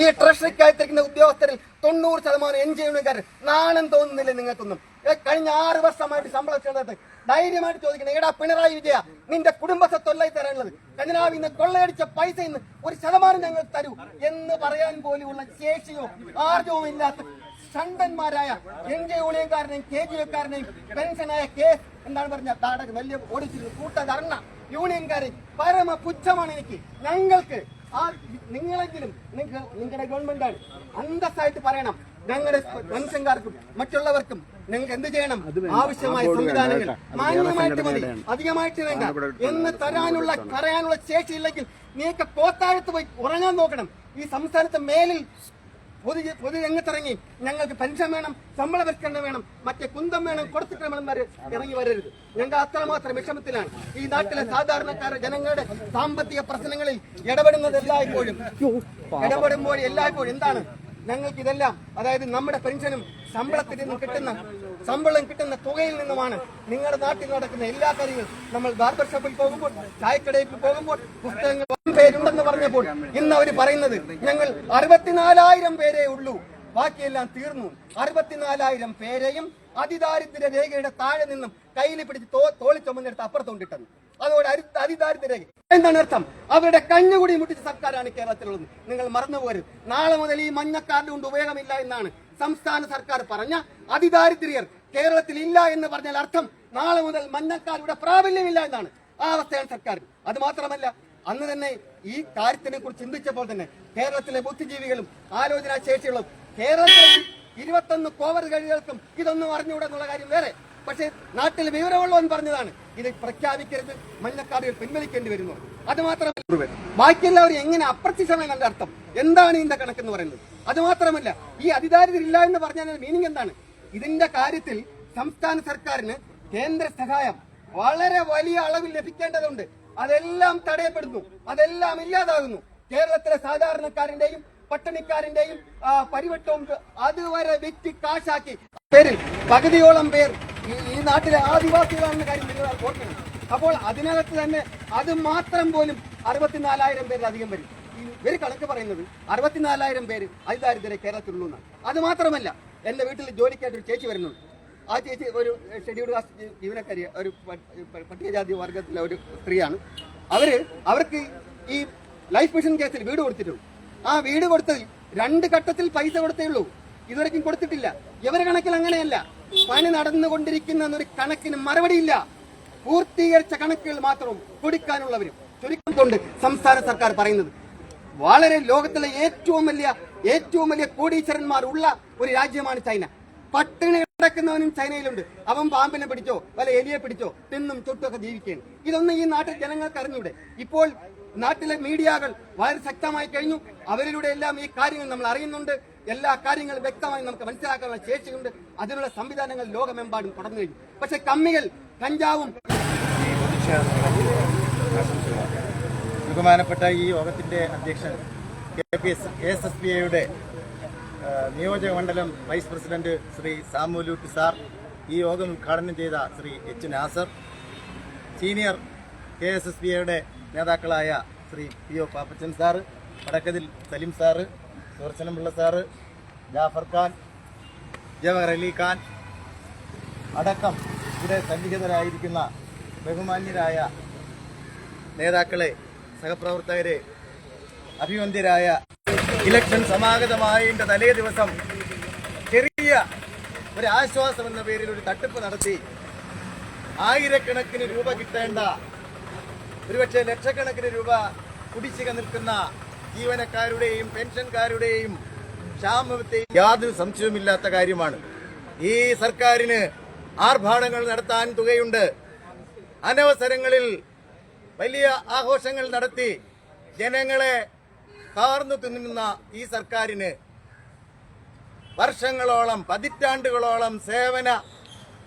ഈ ട്രഷറിക്കകത്തിരിക്കുന്ന ഉദ്യോഗസ്ഥരിൽ തൊണ്ണൂറ് ശതമാനം എൻ ജി നാണം തോന്നുന്നില്ല നിങ്ങൾക്കൊന്നും? കഴിഞ്ഞ ആറ് വർഷമായിട്ട് ശമ്പളം ചേർന്നത് ധൈര്യമായിട്ട് ചോദിക്കണം. എടാ പിണറായി വിജയ നിന്റെ കുടുംബത്തെ തൊല്ലായി തരാനുള്ളത്. ഖജനാവിൽ നിന്ന് കൊള്ളയടിച്ച പൈസ ഇന്ന് ഒരു ശതമാനം ഞങ്ങൾ തരൂ എന്ന് പറയാൻ പോലെയുള്ള ശേഷിയോ ആർജവും ഇല്ലാത്ത ഷണ്ടന്മാരായ എൻ ജെ യൂണിയൻകാരനെയും കെ ജി എക്കാരനെയും പെൻഷനായ കെ എന്താണ് പറഞ്ഞ താടക വലിയ ഓടിച്ചിരുന്നു കൂട്ട യൂണിയൻകാരെ പരമ പുച്ഛമാണ് എനിക്ക്. ഞങ്ങൾക്ക് ആ നിങ്ങളെങ്കിലും നിങ്ങൾ നിങ്ങളുടെ ഗവൺമെന്റാണ് അന്തസ്സായിട്ട് പറയണം. ഞങ്ങളുടെ മനുഷ്യൻകാർക്കും മറ്റുള്ളവർക്കും നിങ്ങൾക്ക് എന്ത് ചെയ്യണം? ആവശ്യമായ സംവിധാനങ്ങൾ മാന്യമായിട്ട് മതി. അധികമായിട്ട് വേണ്ട. എന്ന് തരാനുള്ള പറയാനുള്ള ശേഷിയില്ലെങ്കിൽ നീക്ക പോത്താഴത്ത് പോയി ഉറങ്ങാൻ നോക്കണം. ഈ സംസ്ഥാനത്ത് മേലിൽ പൊതു പൊതു രംഗത്തിറങ്ങി ഞങ്ങൾക്ക് പെൻഷൻ വേണം ശമ്പള പരിഷ്കരണം വേണം മറ്റേ കുന്തം വേണം കൊടുത്തിട്ട് വേണം വരെ ഇറങ്ങി വരരുത്. ഞങ്ങൾ അത്രമാത്രം വിഷമത്തിലാണ്. ഈ നാട്ടിലെ സാധാരണക്കാരുടെ ജനങ്ങളുടെ സാമ്പത്തിക പ്രശ്നങ്ങളിൽ ഇടപെടുന്നത് എല്ലായ്പ്പോഴും. ഇടപെടുമ്പോൾ എല്ലായ്പ്പോഴും എന്താണ്? ഞങ്ങൾക്ക് ഇതെല്ലാം അതായത് നമ്മുടെ പെൻഷനും ശമ്പളത്തിൽ നിന്നും കിട്ടുന്ന ശമ്പളം കിട്ടുന്ന തുകയിൽ നിന്നുമാണ് നിങ്ങളുടെ നാട്ടിൽ നടക്കുന്ന എല്ലാ കാര്യങ്ങളും നമ്മൾ ബാർബർ ഷോപ്പിൽ പോകുമ്പോൾ ചായക്കടയിൽ പോകുമ്പോൾ പുസ്തകങ്ങൾ പേരുണ്ടെന്ന് പറഞ്ഞപ്പോൾ ഇന്ന് അവർ പറയുന്നത് ഞങ്ങൾ അറുപത്തിനാലായിരം പേരേ ഉള്ളൂ. ബാക്കിയെല്ലാം തീർന്നു. അറുപത്തിനാലായിരം പേരെയും അതിദാരിദ്ര്യ രേഖയുടെ താഴെ നിന്നും കയ്യിൽ പിടിച്ച് തോ തോളി ചുമന്നെടുത്ത് അപ്പുറത്തോണ്ടിട്ടത് അതോടെ അതിദാരിദ്ര്യ രേഖ. എന്താണ് അർത്ഥം? അവരുടെ കഞ്ഞുകൂടി മുട്ടിച്ച സർക്കാരാണ് കേരളത്തിലുള്ളത്. നിങ്ങൾ മറന്നുപോരും നാളെ മുതൽ ഈ മഞ്ഞക്കാർഡ് കൊണ്ട് ഉപയോഗമില്ല എന്നാണ് സംസ്ഥാന സർക്കാർ പറഞ്ഞ. അതിദാരിദ്ര്യർ കേരളത്തിൽ ഇല്ല എന്ന് പറഞ്ഞാൽ അർത്ഥം നാളെ മുതൽ മഞ്ഞക്കാരുടെ പ്രാബല്യമില്ല എന്നാണ്. ആ അവസ്ഥയാണ് സർക്കാർ. അത് മാത്രമല്ല അന്ന് തന്നെ ഈ കാര്യത്തിനെ കുറിച്ച് ചിന്തിച്ചപ്പോൾ തന്നെ കേരളത്തിലെ ബുദ്ധിജീവികളും ആലോചനാ ശേഷികളും കേരളത്തിലെ ഇരുപത്തൊന്ന് കോവർ കഴികൾക്കും ഇതൊന്നും അറിഞ്ഞുകൂടെ എന്നുള്ള കാര്യം വേറെ. പക്ഷേ നാട്ടിൽ വിവരമുള്ളവൻ പറഞ്ഞതാണ് ഇത് പ്രഖ്യാപിക്കരുത് മഞ്ഞക്കാടുകൾ പിൻവലിക്കേണ്ടി വരുന്നു. അത് മാത്രമല്ല ബാക്കിയെല്ലാവരും എങ്ങനെ അപ്രത്യക്ഷമായി നല്ല അർത്ഥം? എന്താണ് ഇതിന്റെ കണക്കെന്ന് പറയുന്നത്? അത് മാത്രമല്ല ഈ അതിദാരിദ്ര്യമില്ല എന്ന് പറഞ്ഞാൽ മീനിങ് എന്താണ്? ഇതിന്റെ കാര്യത്തിൽ സംസ്ഥാന സർക്കാരിന് കേന്ദ്ര സഹായം വളരെ വലിയ അളവിൽ ലഭിക്കേണ്ടതുണ്ട്. അതെല്ലാം തടയപ്പെടുന്നു. അതെല്ലാം ഇല്ലാതാകുന്നു. കേരളത്തിലെ സാധാരണക്കാരന്റെയും പട്ടണിക്കാരന്റെയും പരിവട്ടവും അതുവരെ വെറ്റി കാശാക്കി. പേരിൽ പകുതിയോളം പേർ ഈ- നാട്ടിലെ ആദിവാസികളാണെന്ന കാര്യം ഓർക്കണം. അപ്പോൾ അതിനകത്ത് തന്നെ അത് മാത്രം പോലും അറുപത്തിനാലായിരം പേരിലധികം വരും. ഇവർ കണക്ക് പറയുന്നത് അറുപത്തിനാലായിരം പേര് അതിദാരിദ്ര്യ കേരളത്തിലുള്ളൂ എന്നാണ് അത് മാത്രമല്ല എന്റെ വീട്ടിൽ ജോലിക്കായിട്ട് ഒരു ചേച്ചി വരുന്നുണ്ട്. ആ ചേച്ചി ഒരു ഷെഡ്യൂൾഡ് കാസ്റ്റ് ജീവനക്കാരി ഒരു പട്ടികജാതി വർഗത്തിലെ ഒരു സ്ത്രീയാണ്. അവർ അവർക്ക് ഈ ലൈഫ് മിഷൻ കേസിൽ വീട് കൊടുത്തിട്ടുള്ളൂ ആ വീട് കൊടുത്തതിൽ രണ്ട് ഘട്ടത്തിൽ പൈസ കൊടുത്തേ ഉള്ളൂ. ഇതുവരെയും കൊടുത്തിട്ടില്ല. ഇവരെ കണക്കിൽ അങ്ങനെയല്ല. പണി നടന്നുകൊണ്ടിരിക്കുന്ന ഒരു കണക്കിന് മറുപടിയില്ല. പൂർത്തീകരിച്ച കണക്കുകൾ മാത്രം കൊടുക്കാനുള്ളവരും ചുരുക്കം കൊണ്ട് സംസ്ഥാന സർക്കാർ പറയുന്നത്. വളരെ ലോകത്തിലെ ഏറ്റവും വലിയ ഏറ്റവും വലിയ കോടീശ്വരന്മാർ ഉള്ള ഒരു രാജ്യമാണ് ചൈന. പട്ടിണി കിടക്കുന്നവനും ചൈനയിലുണ്ട്. അവൻ പാമ്പിനെ പിടിച്ചോ വല്ല എലിയെ പിടിച്ചോ തിന്നും ചുട്ടൊക്കെ ജീവിക്കുകയാണ്. ഇതൊന്നും ഈ നാട്ടിൽ ജനങ്ങൾക്ക് അറിഞ്ഞൂടെ? ഇപ്പോൾ നാട്ടിലെ മീഡിയകൾ വളരെ ശക്തമായി കഴിഞ്ഞു. അവരിലൂടെ എല്ലാം ഈ കാര്യങ്ങൾ നമ്മൾ അറിയുന്നുണ്ട്. എല്ലാ കാര്യങ്ങളും വ്യക്തമായി നമുക്ക് മനസ്സിലാക്കാനുള്ള ശേഷിയുണ്ട്. അതിനുള്ള സംവിധാനങ്ങൾ ലോകമെമ്പാടും തുടർന്നു കഴിഞ്ഞു. പക്ഷെ കമ്മികൾ കഞ്ചാവും ബഹുമാനപ്പെട്ട ഈ യോഗത്തിന്റെ അധ്യക്ഷൻ K P S S S P ഐയുടെ നിയോജക മണ്ഡലം vice president Shri Samulootty sir ഈ യോഗം ഉദ്ഘാടനം ചെയ്ത Shri H Nasar senior K S S P ഐയുടെ നേതാക്കളായ Shri P O Pappachan sir Vadakkathil Salim sir Sudarshanapillai sir Jafar Khan Jawahar Ali Khan അടക്കം ഇവിടെ സന്നിഹിതരായിരിക്കുന്ന ബഹുമാന്യരായ നേതാക്കളെ സഹപ്രവർത്തകരെ അഭിവന്ദ്യരായ ഇലക്ഷൻ സമാഗതമായതിന്റെ തലേ ദിവസം ചെറിയ ഒരു ആശ്വാസം എന്ന പേരിൽ ഒരു തട്ടിപ്പ് നടത്തി. ആയിരക്കണക്കിന് രൂപ കിട്ടേണ്ട ഒരുപക്ഷെ ലക്ഷക്കണക്കിന് രൂപ കുടിശ്ശിക നിൽക്കുന്ന ജീവനക്കാരുടെയും പെൻഷൻകാരുടെയും ക്ഷാമത്തെയും യാതൊരു സംശയവുമില്ലാത്ത കാര്യമാണ്. ഈ സർക്കാരിന് ആർഭാടങ്ങൾ നടത്താൻ തുകയുണ്ട്. അനവസരങ്ങളിൽ വലിയ ആഘോഷങ്ങൾ നടത്തി ജനങ്ങളെ കാർന്നു തിന്നുന്ന ഈ സർക്കാരിന് വർഷങ്ങളോളം പതിറ്റാണ്ടുകളോളം സേവന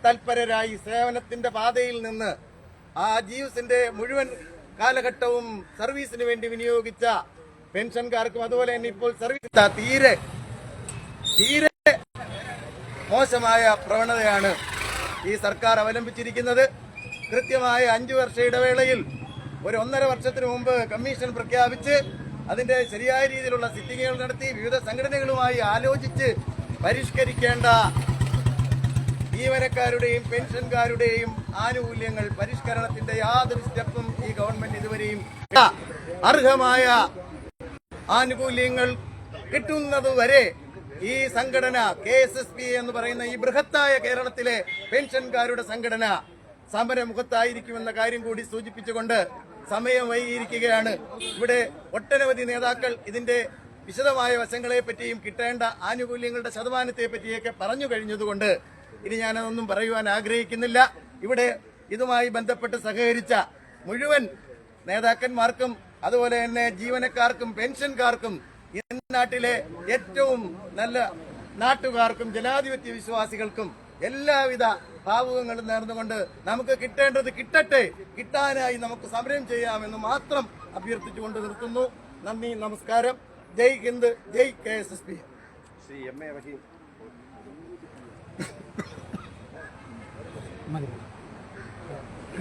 തൽപരരായി സേവനത്തിന്റെ പാതയിൽ നിന്ന് ആ ജീവസിന്റെ മുഴുവൻ കാലഘട്ടവും സർവീസിന് വേണ്ടി വിനിയോഗിച്ച പെൻഷൻകാർക്കും അതുപോലെ തന്നെ ഇപ്പോൾ സർവീസ് തീരെ തീരെ മോശമായ പ്രവണതയാണ് ഈ സർക്കാർ അവലംബിച്ചിരിക്കുന്നത്. കൃത്യമായ അഞ്ചു വർഷ ഇടവേളയിൽ ഒരു ഒന്നര വർഷത്തിന് മുമ്പ് കമ്മീഷൻ പ്രഖ്യാപിച്ച് അതിന്റെ ശരിയായ രീതിയിലുള്ള സിറ്റിങ്ങുകൾ നടത്തി വിവിധ സംഘടനകളുമായി ആലോചിച്ച് പരിഷ്കരിക്കേണ്ട ജീവനക്കാരുടെയും പെൻഷൻകാരുടെയും ആനുകൂല്യങ്ങൾ പരിഷ്കരണത്തിന്റെ യാതൊരു സ്റ്റെപ്പും ഈ ഗവൺമെന്റ് ഇതുവരെയും അർഹമായ ആനുകൂല്യങ്ങൾ കിട്ടുന്നതുവരെ ഈ സംഘടന കെ എസ് എസ് പി എന്ന് പറയുന്ന ഈ ബൃഹത്തായ കേരളത്തിലെ പെൻഷൻകാരുടെ സംഘടന സമരമുഖത്തായിരിക്കുമെന്ന കാര്യം കൂടി സൂചിപ്പിച്ചുകൊണ്ട് സമയം വൈകിയിരിക്കുകയാണ്. ഇവിടെ ഒട്ടനവധി നേതാക്കൾ ഇതിന്റെ വിശദമായ വശങ്ങളെ പറ്റിയും കിട്ടേണ്ട ആനുകൂല്യങ്ങളുടെ ശതമാനത്തെ പറ്റിയൊക്കെ പറഞ്ഞു കഴിഞ്ഞതുകൊണ്ട് ഇനി ഞാനതൊന്നും പറയുവാൻ ആഗ്രഹിക്കുന്നില്ല. ഇവിടെ ഇതുമായി ബന്ധപ്പെട്ട് സഹകരിച്ച മുഴുവൻ നേതാക്കന്മാർക്കും അതുപോലെ തന്നെ ജീവനക്കാർക്കും പെൻഷൻകാർക്കും ഈ നാട്ടിലെ ഏറ്റവും നല്ല നാട്ടുകാർക്കും ജനാധിപത്യ വിശ്വാസികൾക്കും എല്ലാവിധ ഭാവുകങ്ങളും നേർന്നുകൊണ്ട് നമുക്ക് കിട്ടേണ്ടത് കിട്ടട്ടെ കിട്ടാനായി നമുക്ക് സമരം ചെയ്യാമെന്ന് മാത്രം അഭ്യർത്ഥിച്ചുകൊണ്ട് നിർത്തുന്നു. നന്ദി നമസ്കാരം. Jai Hind Jai K S S P. Shri M A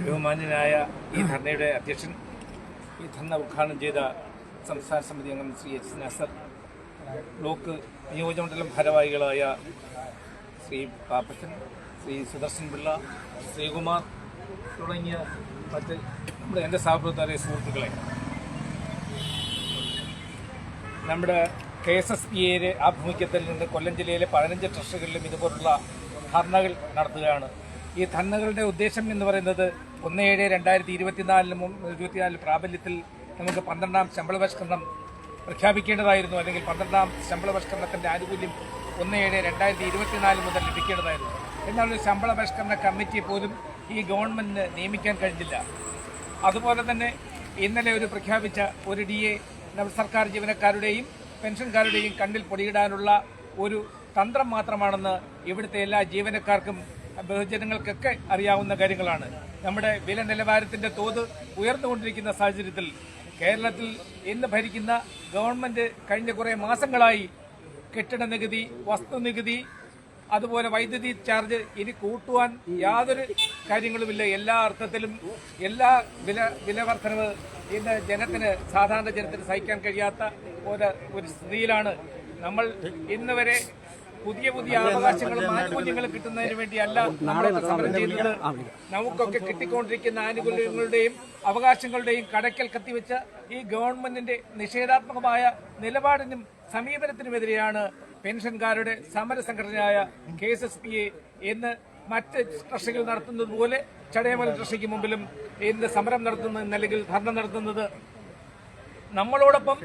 ബഹുമാന്യനായ ഈ ധർണയുടെ അധ്യക്ഷൻ ഈ ധർണ ഉദ്ഘാടനം ചെയ്ത സംസ്ഥാന സമിതി അംഗം ശ്രീ എച്ച് നസർ ബ്ലോക്ക് നിയോജകമണ്ഡലം ഭാരവാഹികളായ ശ്രീ പാപ്പച്ചൻ ശ്രീ സുദർശൻ പിള്ള ശ്രീകുമാർ തുടങ്ങിയ മറ്റ് നമ്മുടെ എന്റെ സഹപ്രവർത്തകരെ സുഹൃത്തുക്കളെ. നമ്മുടെ കെ എസ് എസ് പി എയുടെ ആഭിമുഖ്യത്തിൽ നിന്ന് കൊല്ലം ജില്ലയിലെ പതിനഞ്ച് ട്രസ്റ്റുകളിലും ഇതുപോലുള്ള ധർണകൾ നടത്തുകയാണ്. ഈ ധർണകളുടെ ഉദ്ദേശം എന്ന് പറയുന്നത് ഒന്ന് ഏഴ് രണ്ടായിരത്തി ഇരുപത്തിനാലിന് ഇരുപത്തിനാലിൽ പ്രാബല്യത്തിൽ നമുക്ക് പന്ത്രണ്ടാം ശമ്പള പരിഷ്കരണം പ്രഖ്യാപിക്കേണ്ടതായിരുന്നു അല്ലെങ്കിൽ പന്ത്രണ്ടാം ശമ്പള പരിഷ്കരണത്തിന്റെ ആനുകൂല്യം ഒന്ന് ഏഴ് രണ്ടായിരത്തി ഇരുപത്തിനാല് മുതൽ ലഭിക്കേണ്ടതായിരുന്നു. എന്നാൽ ഒരു ശമ്പള പരിഷ്കരണ കമ്മിറ്റി പോലും ഈ ഗവൺമെന്റിന് നിയമിക്കാൻ കഴിഞ്ഞില്ല. അതുപോലെ തന്നെ ഇന്നലെ ഒരു പ്രഖ്യാപിച്ച ഒരു ഡി എ സർക്കാർ ജീവനക്കാരുടെയും പെൻഷൻകാരുടെയും കണ്ണിൽ പൊടിയിടാനുള്ള ഒരു തന്ത്രം മാത്രമാണെന്ന് ഇവിടുത്തെ എല്ലാ ജീവനക്കാർക്കും ബഹുജനങ്ങൾക്കൊക്കെ അറിയാവുന്ന കാര്യങ്ങളാണ്. നമ്മുടെ വില നിലവാരത്തിന്റെ തോത് ഉയർന്നുകൊണ്ടിരിക്കുന്ന സാഹചര്യത്തിൽ കേരളത്തിൽ ഇന്ന് ഭരിക്കുന്ന ഗവൺമെന്റ് കഴിഞ്ഞ കുറേ മാസങ്ങളായി കെട്ടിട നികുതി വസ്തുനികുതി അതുപോലെ വൈദ്യുതി ചാർജ് ഇനി കൂട്ടുവാൻ യാതൊരു കാര്യങ്ങളുമില്ല. എല്ലാ അർത്ഥത്തിലും എല്ലാ വില വിലവർദ്ധനവ് വർധനവ് ഇന്ന് ജനത്തിന് സാധാരണ ജനത്തിന് സഹിക്കാൻ കഴിയാത്ത ഒരു ഒരു സ്ഥിതിയിലാണ് നമ്മൾ ഇന്ന് വരെ പുതിയ പുതിയ അവകാശങ്ങളും ആനുകൂല്യങ്ങളും കിട്ടുന്നതിന് വേണ്ടിയല്ല നമ്മളൊക്കെ സമരം ചെയ്യുന്നത്. നമുക്കൊക്കെ കിട്ടിക്കൊണ്ടിരിക്കുന്ന ആനുകൂല്യങ്ങളുടെയും അവകാശങ്ങളുടെയും കടക്കൽ കത്തിവെച്ച ഈ ഗവൺമെന്റിന്റെ നിഷേധാത്മകമായ നിലപാടിനും സമീപനത്തിനുമെതിരെയാണ് പെൻഷൻകാരുടെ സമര സംഘടനയായ K S S P A എന്ന് മറ്റ് ട്രഷികൾ നടത്തുന്നത് പോലെ ചടയമല ട്രഷയ്ക്ക് മുമ്പിലും ഇന്ന് സമരം നടത്തുന്നത് അല്ലെങ്കിൽ ധർണ നടത്തുന്നത് നമ്മളോടൊപ്പം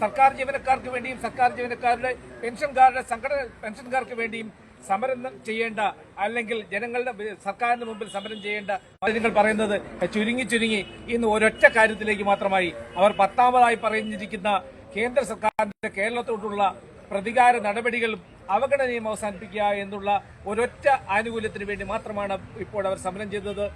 സർക്കാർ ജീവനക്കാർക്ക് വേണ്ടിയും സർക്കാർ ജീവനക്കാരുടെ പെൻഷൻകാരുടെ സംഘടന പെൻഷൻകാർക്ക് വേണ്ടിയും സമരം ചെയ്യേണ്ട അല്ലെങ്കിൽ ജനങ്ങളുടെ സർക്കാരിന് മുമ്പിൽ സമരം ചെയ്യേണ്ട കാര്യങ്ങൾ പറയുന്നത് ചുരുങ്ങി ചുരുങ്ങി ഇന്ന് ഒരൊറ്റ കാര്യത്തിലേക്ക് മാത്രമായി അവർ പത്താമതായി പറഞ്ഞിരിക്കുന്ന കേന്ദ്ര സർക്കാരിന്റെ കേരളത്തോടുള്ള പ്രതികാര നടപടികളും അവഗണനയും അവസാനിപ്പിക്കുക എന്നുള്ള ഒരൊറ്റ ആനുകൂല്യത്തിന് വേണ്ടി മാത്രമാണ് ഇപ്പോൾ അവർ സമരം ചെയ്തത്.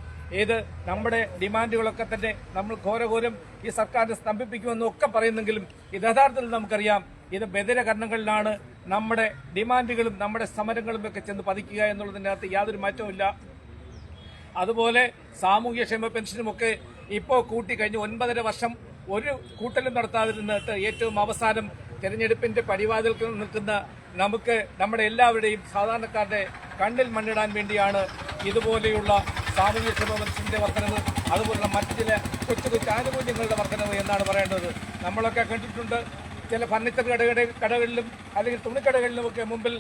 ഏത് നമ്മുടെ ഡിമാൻഡുകളൊക്കെ തന്നെ നമ്മൾ ഘോരഘോരം ഈ സർക്കാരിനെ സ്തംഭിപ്പിക്കുമെന്നും ഒക്കെ പറയുന്നെങ്കിലും ഇത് യഥാർത്ഥത്തിൽ നമുക്കറിയാം ഇത് ബദിരകരണങ്ങളിലാണ് നമ്മുടെ ഡിമാൻഡുകളും നമ്മുടെ സമരങ്ങളും ഒക്കെ ചെന്ന് പതിക്കുക എന്നുള്ളതിനകത്ത് യാതൊരു മാറ്റവുമില്ല അതുപോലെ സാമൂഹ്യക്ഷേമ പെൻഷനുമൊക്കെ ഇപ്പോൾ കൂട്ടി കഴിഞ്ഞ് ഒൻപതര വർഷം ഒരു കൂട്ടലും നടത്താതിരുന്നിട്ട് ഏറ്റവും അവസാനം തെരഞ്ഞെടുപ്പിന്റെ പടിവാതിൽക്ക് നിൽക്കുന്ന നമുക്ക് നമ്മുടെ എല്ലാവരുടെയും സാധാരണക്കാരുടെ കണ്ണിൽ മണ്ണിടാൻ വേണ്ടിയാണ് ഇതുപോലെയുള്ള സാമൂഹ്യ പെൻഷന്റെ വർധനവ് അതുപോലുള്ള മറ്റു ചില കൊച്ചു കൊച്ചു ആനുകൂല്യങ്ങളുടെ വർധനവ് എന്നാണ് പറയേണ്ടത്. നമ്മളൊക്കെ കണ്ടിട്ടുണ്ട് ചില ഫർണിച്ചർ കടകട കടകളിലും അല്ലെങ്കിൽ തുണിക്കടകളിലുമൊക്കെ മുമ്പിൽ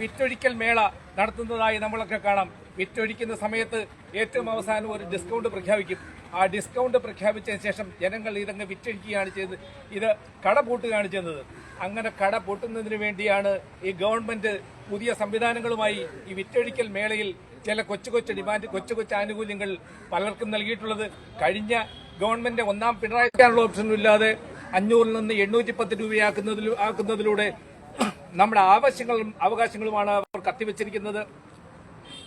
വിറ്റൊഴിക്കൽ മേള നടത്തുന്നതായി നമ്മളൊക്കെ കാണാം. വിറ്റൊഴിക്കുന്ന സമയത്ത് ഏറ്റവും അവസാനം ഒരു ഡിസ്കൗണ്ട് പ്രഖ്യാപിക്കും. ആ ഡിസ്കൗണ്ട് പ്രഖ്യാപിച്ചതിന് ശേഷം ജനങ്ങൾ ഇതങ്ങ് വിറ്റൊഴിക്കുകയാണ് ചെയ്തത്. ഇത് കട പൂട്ടുകയാണ് ചെയ്യുന്നത് അങ്ങനെ കട പൂട്ടുന്നതിന് വേണ്ടിയാണ് ഈ ഗവൺമെന്റ് പുതിയ സംവിധാനങ്ങളുമായി ഈ വിറ്റൊഴിക്കൽ മേളയിൽ ചില കൊച്ചു കൊച്ചു ഡിമാൻഡ് കൊച്ചു കൊച്ചു ആനുകൂല്യങ്ങൾ പലർക്കും നൽകിയിട്ടുള്ളത്. കഴിഞ്ഞ ഗവൺമെന്റ് ഒന്നാം പിണറായിക്കാനുള്ള ഓപ്ഷനും ഇല്ലാതെ അഞ്ഞൂറിൽ നിന്ന് എണ്ണൂറ്റി പത്ത് രൂപയാക്കുന്നതിൽ ആക്കുന്നതിലൂടെ നമ്മുടെ ആവശ്യങ്ങളും അവകാശങ്ങളുമാണ് അവർ കത്തിവെച്ചിരിക്കുന്നത്.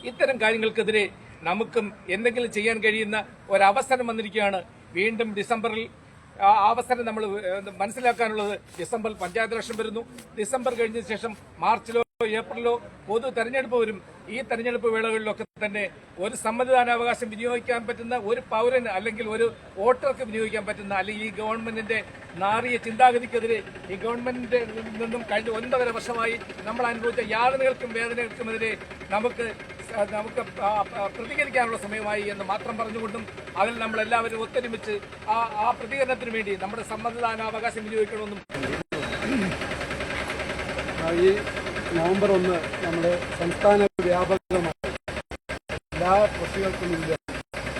ഇത്തരം കാര്യങ്ങൾക്കെതിരെ നമുക്കും എന്തെങ്കിലും ചെയ്യാൻ കഴിയുന്ന ഒരവസരം വന്നിരിക്കുകയാണ്. വീണ്ടും ഡിസംബറിൽ അവസരം നമ്മൾ മനസ്സിലാക്കാനുള്ളത് ഡിസംബറിൽ പഞ്ചായത്ത് ഇലക്ഷൻ വരുന്നു. ഡിസംബർ കഴിഞ്ഞ ശേഷം മാർച്ചിലോ ഏപ്രിലോ പൊതു തെരഞ്ഞെടുപ്പ് വരും. ഈ തെരഞ്ഞെടുപ്പ് വേളകളിലൊക്കെ തന്നെ ഒരു സമ്മതിദാനാവകാശം വിനിയോഗിക്കാൻ പറ്റുന്ന ഒരു പൗരന് അല്ലെങ്കിൽ ഒരു വോട്ടർക്ക് വിനിയോഗിക്കാൻ പറ്റുന്ന അല്ലെങ്കിൽ ഈ ഗവൺമെന്റിന്റെ നാറിയ ചിന്താഗതിക്കെതിരെ ഈ ഗവൺമെന്റിന്റെ നിന്നും കഴിഞ്ഞ ഒൻപതര വർഷമായി നമ്മൾ അനുഭവിച്ച യാതനകൾക്കും വേദനകൾക്കുമെതിരെ നമുക്ക് നമുക്ക് പ്രതികരിക്കാനുള്ള സമയമായി എന്ന് മാത്രം പറഞ്ഞുകൊണ്ടും അതിൽ നമ്മൾ എല്ലാവരും ഒത്തൊരുമിച്ച് ആ ആ പ്രതികരണത്തിന് വേണ്ടി നമ്മുടെ സമ്മതിദാനാവകാശം വിനിയോഗിക്കണമെന്നും ഈ നവംബർ ഒന്ന് നമ്മുടെ സംസ്ഥാന വ്യാപകമായി എല്ലാ കൃഷികൾക്കും മുമ്പ്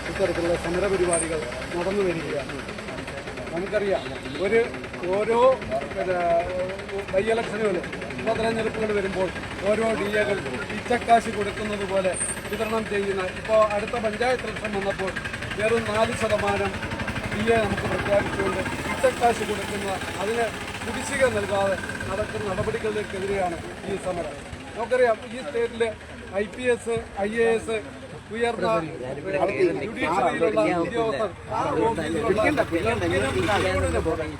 ഇത്തരത്തിലുള്ള സമരപരിപാടികൾ നടന്നു വരികയാണ്. നമുക്കറിയാം ഒരു ഓരോ ബൈ ഇലക്ഷനുകൾ ഉപതെരഞ്ഞെടുപ്പുകൾ വരുമ്പോൾ ഓരോ ഡി എകൾ പിച്ചക്കാശ് കൊടുക്കുന്നത് പോലെ വിതരണം ചെയ്യുന്ന ഇപ്പോൾ അടുത്ത പഞ്ചായത്ത് ഇലക്ഷൻ വന്നപ്പോൾ വെറും നാല് ശതമാനം ഡി എ നമുക്ക് പ്രഖ്യാപിച്ചുകൊണ്ട് പിച്ചക്കാശ് കൊടുക്കുന്ന അതിന് കുടിശ്ശിക നൽകാതെ നടക്കുന്ന നടപടികളിലേക്കെതിരെയാണ് ഈ സമരം. നമുക്കറിയാം ഈ സ്റ്റേറ്റിലെ I P S I A S ഉയർന്ന ജുഡീഷ്യറിയിലുള്ള ഉദ്യോഗസ്ഥർ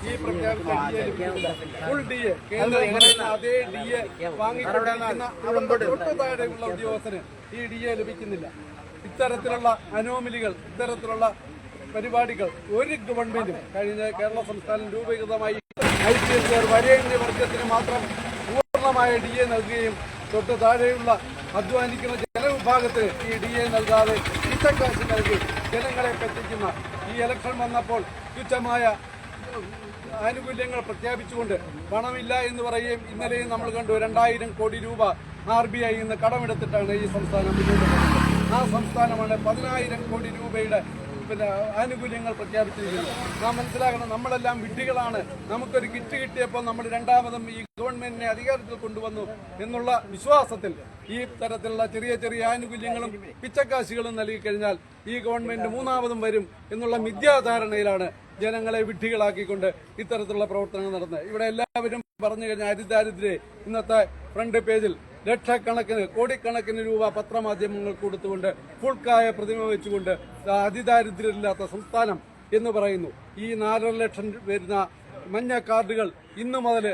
ഈ പ്രഖ്യാപിച്ച ഫുൾ ഡി എ കേന്ദ്രം പറയുന്ന അതേ ഡി എ വാങ്ങിക്കൊണ്ടിരിക്കുന്ന ഉദ്യോഗസ്ഥന് ഈ ഡി എ ലഭിക്കുന്നില്ല. ഇത്തരത്തിലുള്ള അനോമലികൾ ഇത്തരത്തിലുള്ള പരിപാടികൾ ഒരു ഗവൺമെന്റും കഴിഞ്ഞ കേരള സംസ്ഥാനം രൂപീകൃതമായി ഐ പി എസ് വരേണ്യ വർഗത്തിന് മാത്രം പൂർണമായ ഡി എ നൽകുകയും തൊട്ട് താഴെയുള്ള അധ്വാനിക്കുന്ന ജനവിഭാഗത്തിന് ഈ ഡി എ നൽകാതെ ഇത്തക്കാശ് നൽകി ജനങ്ങളെ പറ്റിക്കുന്ന ഈ ഇലക്ഷൻ വന്നപ്പോൾ തുച്ഛമായ ആനുകൂല്യങ്ങൾ പ്രഖ്യാപിച്ചുകൊണ്ട് പണമില്ല എന്ന് പറയുകയും ഇന്നലെയും നമ്മൾ കണ്ടു രണ്ടായിരം കോടി രൂപ ആർ ബി ഐ ഇന്ന് കടമെടുത്തിട്ടാണ് ഈ സംസ്ഥാനം ആ സംസ്ഥാനമാണ് പതിനായിരം കോടി രൂപയുടെ പിന്നെ ആനുകൂല്യങ്ങൾ പ്രഖ്യാപിച്ചിരിക്കുന്നു. നാം മനസ്സിലാക്കണം നമ്മളെല്ലാം വിഡ്ഢികളാണ്. നമുക്കൊരു കിറ്റ് കിട്ടിയപ്പോൾ നമ്മൾ രണ്ടാമതും ഈ ഗവൺമെന്റിനെ അധികാരത്തിൽ കൊണ്ടുവന്നു എന്നുള്ള വിശ്വാസത്തിൽ ഈ തരത്തിലുള്ള ചെറിയ ചെറിയ ആനുകൂല്യങ്ങളും പിച്ചക്കാശികളും നൽകി കഴിഞ്ഞാൽ ഈ ഗവൺമെന്റ് മൂന്നാമതും വരും എന്നുള്ള മിഥ്യാധാരണയിലാണ് ജനങ്ങളെ വിഡ്ഢികളാക്കിക്കൊണ്ട് ഇത്തരത്തിലുള്ള പ്രവർത്തനങ്ങൾ നടന്നത്. ഇവിടെ എല്ലാവരും പറഞ്ഞു കഴിഞ്ഞാൽ അരിദാരിദ്ര്യ ഇന്നത്തെ ഫ്രണ്ട് പേജിൽ ലക്ഷക്കണക്കിന് കോടിക്കണക്കിന് രൂപ പത്രമാധ്യമങ്ങൾ കൊടുത്തുകൊണ്ട് ഫുൾക്കായ പ്രതിമ വെച്ചുകൊണ്ട് അതിദാരിദ്ര്യമില്ലാത്ത സംസ്ഥാനം എന്ന് പറയുന്നു. ഈ നാലര ലക്ഷം വരുന്ന മഞ്ഞ കാർഡുകൾ ഇന്നു മുതൽ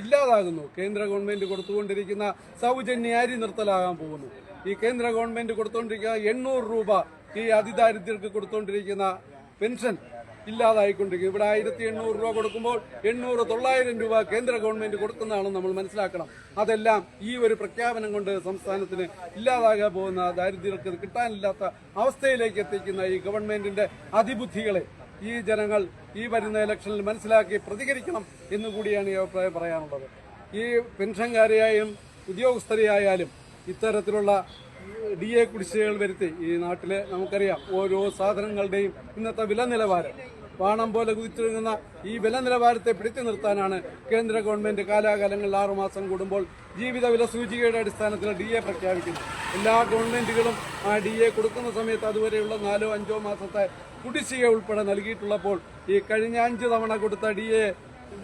ഇല്ലാതാകുന്നു. കേന്ദ്ര ഗവൺമെന്റ് കൊടുത്തുകൊണ്ടിരിക്കുന്ന സൗജന്യ അരി നിർത്തലാകാൻ പോകുന്നു. ഈ കേന്ദ്ര ഗവൺമെന്റ് കൊടുത്തുകൊണ്ടിരിക്കുന്ന എണ്ണൂറ് രൂപ ഈ അതിദാരിദ്ര്യർക്ക് കൊടുത്തുകൊണ്ടിരിക്കുന്ന പെൻഷൻ ഇല്ലാതായിക്കൊണ്ടിരിക്കും. ഇവിടെ ആയിരത്തി എണ്ണൂറ് രൂപ കൊടുക്കുമ്പോൾ എണ്ണൂറ് തൊള്ളായിരം രൂപ കേന്ദ്ര ഗവൺമെന്റ് കൊടുക്കുന്നതാണെന്ന് നമ്മൾ മനസ്സിലാക്കണം. അതെല്ലാം ഈ ഒരു പ്രഖ്യാപനം കൊണ്ട് സംസ്ഥാനത്തിന് ഇല്ലാതാകാൻ പോകുന്ന ദാരിദ്ര്യർക്ക് കിട്ടാനില്ലാത്ത അവസ്ഥയിലേക്ക് എത്തിക്കുന്ന ഈ ഗവൺമെന്റിന്റെ അതിബുദ്ധികളെ ഈ ജനങ്ങൾ ഈ വരുന്ന ഇലക്ഷനിൽ മനസ്സിലാക്കി പ്രതികരിക്കണം എന്നുകൂടിയാണ് ഈ അഭിപ്രായം പറയാനുള്ളത്. ഈ പെൻഷൻകാരെയായും ഉദ്യോഗസ്ഥരെയായാലും ഇത്തരത്തിലുള്ള ഡി എ കുടിശ്ശികകൾ വരുത്തി ഈ നാട്ടിലെ നമുക്കറിയാം ഓരോ സാധനങ്ങളുടെയും ഇന്നത്തെ വില നിലവാരം. പാണം പോലെ കുതിച്ചിരുന്ന ഈ വില നിലവാരത്തെ പിടിച്ചു നിർത്താനാണ് കേന്ദ്ര ഗവൺമെന്റ് കാലാകാലങ്ങളിൽ ആറുമാസം കൂടുമ്പോൾ ജീവിത വില സൂചികയുടെ അടിസ്ഥാനത്തിൽ ഡി എ പ്രഖ്യാപിക്കുന്നു. എല്ലാ ഗവൺമെന്റുകളും ആ ഡി എ കൊടുക്കുന്ന സമയത്ത് അതുവരെയുള്ള നാലോ അഞ്ചോ മാസത്തെ കുടിശ്ശിക ഉൾപ്പെടെ നൽകിയിട്ടുള്ളപ്പോൾ ഈ കഴിഞ്ഞ അഞ്ച് തവണ കൊടുത്ത ഡി എ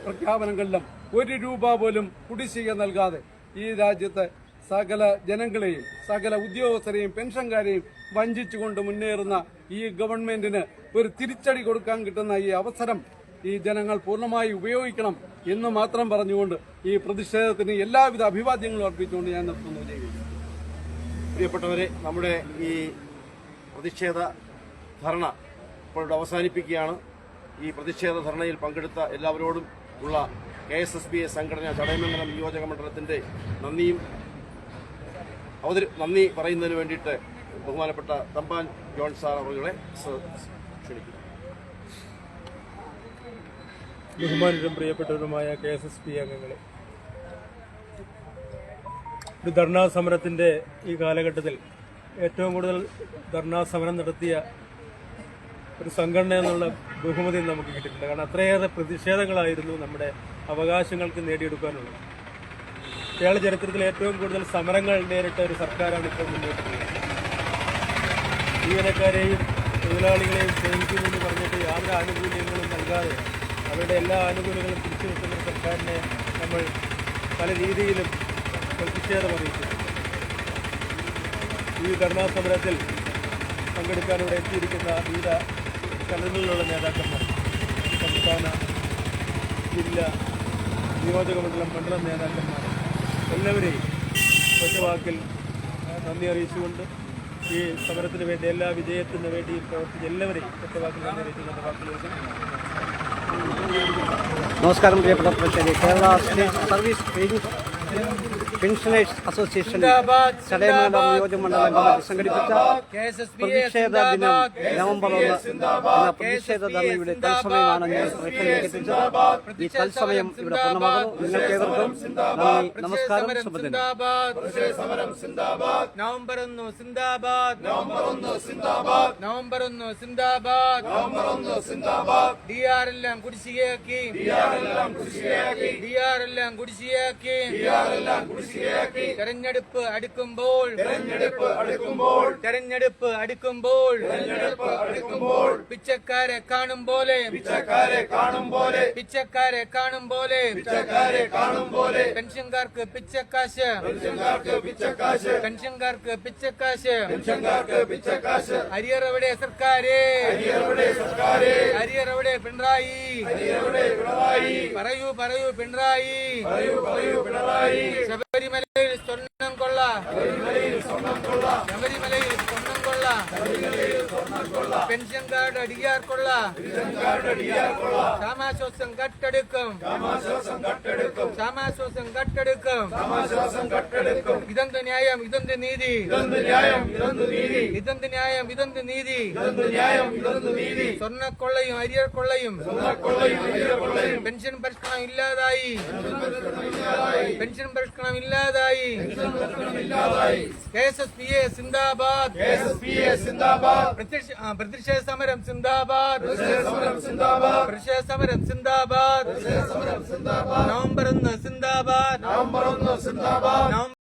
പ്രഖ്യാപനങ്ങളിലും ഒരു രൂപ പോലും കുടിശ്ശിക നൽകാതെ ഈ രാജ്യത്തെ സകല ജനങ്ങളെയും സകല ഉദ്യോഗസ്ഥരെയും പെൻഷൻകാരെയും വഞ്ചിച്ചുകൊണ്ട് മുന്നേറുന്ന ഈ ഗവൺമെന്റിന് ഒരു തിരിച്ചടി കൊടുക്കാൻ കിട്ടുന്ന ഈ അവസരം ഈ ജനങ്ങൾ പൂർണമായി ഉപയോഗിക്കണം എന്ന് മാത്രം പറഞ്ഞുകൊണ്ട് ഈ പ്രതിഷേധത്തിന് എല്ലാവിധ അഭിവാദ്യങ്ങളും അർപ്പിച്ചുകൊണ്ട് ഞാൻ നിർത്തുന്നു. പ്രിയപ്പെട്ടവരെ നമ്മുടെ ഈ പ്രതിഷേധ ധർണ ഇപ്പോഴും അവസാനിപ്പിക്കുകയാണ്. ഈ പ്രതിഷേധ ധർണയിൽ പങ്കെടുത്ത എല്ലാവരോടും ഉള്ള K S S B A സംഘടന ചടയമംഗലം നിയോജക മണ്ഡലത്തിന്റെ നന്ദിയും അവതരി നന്ദി പറയുന്നതിന് വേണ്ടിയിട്ട് ബഹുമാനപ്പെട്ട തമ്പാൻ ജോൺ സാർ അവരുടെ ക്ഷണിക്കുന്നു. ബഹുമാനിതരും പ്രിയപ്പെട്ടവരുമായ കെ എസ് എസ് പി അംഗങ്ങളെ ഒരു ധർണാ സമരത്തിന്റെ ഈ കാലഘട്ടത്തിൽ ഏറ്റവും കൂടുതൽ ധർണാ സമരം നടത്തിയ ഒരു സംഘടന എന്നുള്ള ബഹുമതി നമുക്ക് കിട്ടിയിട്ടുണ്ട്. കാരണം അത്രയേറെ പ്രതിഷേധങ്ങളായിരുന്നു നമ്മുടെ അവകാശങ്ങൾക്ക് നേടിയെടുക്കാനുള്ളത്. കേരള ചരിത്രത്തിൽ ഏറ്റവും കൂടുതൽ സമരങ്ങൾ നേരിട്ട ഒരു സർക്കാരാണ് ഇപ്പോൾ മുന്നോട്ട് പോകുന്നത് ജീവനക്കാരെയും തൊഴിലാളികളെയും സേവിക്കുമെന്ന് പറഞ്ഞിട്ട് യാതൊരു ആനുകൂല്യങ്ങളും നൽകാതെ അവരുടെ എല്ലാ ആനുകൂല്യങ്ങളും പിടിച്ചു വെക്കുന്ന സർക്കാരിനെ നമ്മൾ പല രീതിയിലും പ്രതിഷേധം അറിയിച്ചു ഈ ധർണാ ഇവിടെ എത്തിയിരിക്കുന്ന വിവിധ സംഘടനകളിലുള്ള നേതാക്കന്മാർ സംസ്ഥാന ജില്ല നിയോജകമണ്ഡലം മണ്ഡലം നേതാക്കന്മാർ എല്ലാവരെയും ഒറ്റവാക്കിൽ നന്ദി അറിയിച്ചുകൊണ്ട് ഈ സമരത്തിന് വേണ്ടി എല്ലാ വിജയത്തിന് വേണ്ടി പ്രവർത്തിച്ച എല്ലാവരെയും ഒറ്റവാക്കിൽ നന്ദി അറിയിച്ചുകൊണ്ട് വാക്കുകൾ നമസ്കാരം പ്രിയപ്പെട്ട Kerala state service pensioners association Chadayamangalam നിയോജകമണ്ഡലം കമ്മിറ്റി സംഘടിപ്പിച്ച പ്രതിഷേധ ദിനം നവംബർ ഒന്ന് എന്ന പ്രതിഷേധ ധർമ്മയുടെ തത്സമയമാണ് ഞാൻ പ്രേക്ഷകരിലേക്ക് എത്തിച്ചത് ഈ തത്സമയം ഇവിടെ പൂർണമാകുന്നു. നിങ്ങൾക്ക് ഏവർക്കും നന്ദി നമസ്കാരം ശുഭദിനം നവംബർ ഒന്ന് സിന്ദാബാദ് നവംബർ ഒന്ന് സിന്ദാബാദ് നവംബർ ഒന്ന് സിന്ദാബാദ് നവംബർ ഒന്ന് സിന്ദാബാദ് ഡി ആർ എല്ലാം കുടിശ്ശികയാക്കി ഡി ആർ എല്ലാം കുടിശ്ശികയാക്കി. ഡി ആർ എല്ലാം കുടിശ്ശികയാക്കി. എല്ലാം കുടിശ്ശികയാക്കി. തെരഞ്ഞെടുപ്പ് അടുക്കുമ്പോൾ. തെരഞ്ഞെടുപ്പ് അടുക്കുമ്പോൾ. തെരഞ്ഞെടുപ്പ് അടുക്കുമ്പോൾ. തെരഞ്ഞെടുപ്പ് അടുക്കുമ്പോൾ. പിച്ചക്കാരെ കാണും പോലെ. പിച്ചക്കാരെ കാണും പോലെ. പിച്ചക്കാരെ കാണും പോലെ. പിച്ചക്കാരെ കാണും പോലെ. പെൻഷൻകാർക്ക് പിച്ചക്കാശ്. പെൻഷൻകാർക്ക് പിച്ചക്കാശ്. പെൻഷൻകാർക്ക് പിച്ചക്കാശ്. പെൻഷൻകാർക്ക് പിച്ചക്കാശ്. അരിയറവിടെ സർക്കാരെ. അരിയറവിടെ സർക്കാരെ. അരിയറവിടെ പിണറായി. അരിയറവിടെ പിണറായി. പറയൂ പറയൂ പിണറായി. പറയൂ പറയൂ പിണറായി. ശബരിമലയിൽ സ്വർണം കൊള്ള. ശബരിമലയിൽ സ്വർണം കൊള്ള. പെൻഷൻ കാർഡ് അടിയാർ കൊള്ള. പെൻഷൻ കാർഡ് അടിയാർ കൊള്ള. ശ്യാമാശ്വാസം കട്ടെടുക്കും. ശ്യാമാശ്വാസം കട്ടെടുക്കും. ഇതെന്ത് ന്യായം? ഇതെന്ത് നീതി? ഇതെന്ത് ന്യായം? ഇതെന്ത് നീതി? സ്വർണക്കൊള്ളയും അരിയർ കൊള്ളയും പെൻഷൻ പരിഷ്കരണം ഇല്ലാതായി. പെൻഷൻ പരിഷ്കരണം ഇല്ലാതായി. K S S P A സിന്ദാബാദ്. പ്രതിഷേധ സമരം സിന്ദാബാദ്. പ്രതിഷേധ സമരം സിന്ദാബാദ്. നവംബർ ഒന്ന് സിന്ദാബാദ്. നവംബർ ഒന്ന് സിന്ദാബാദ്.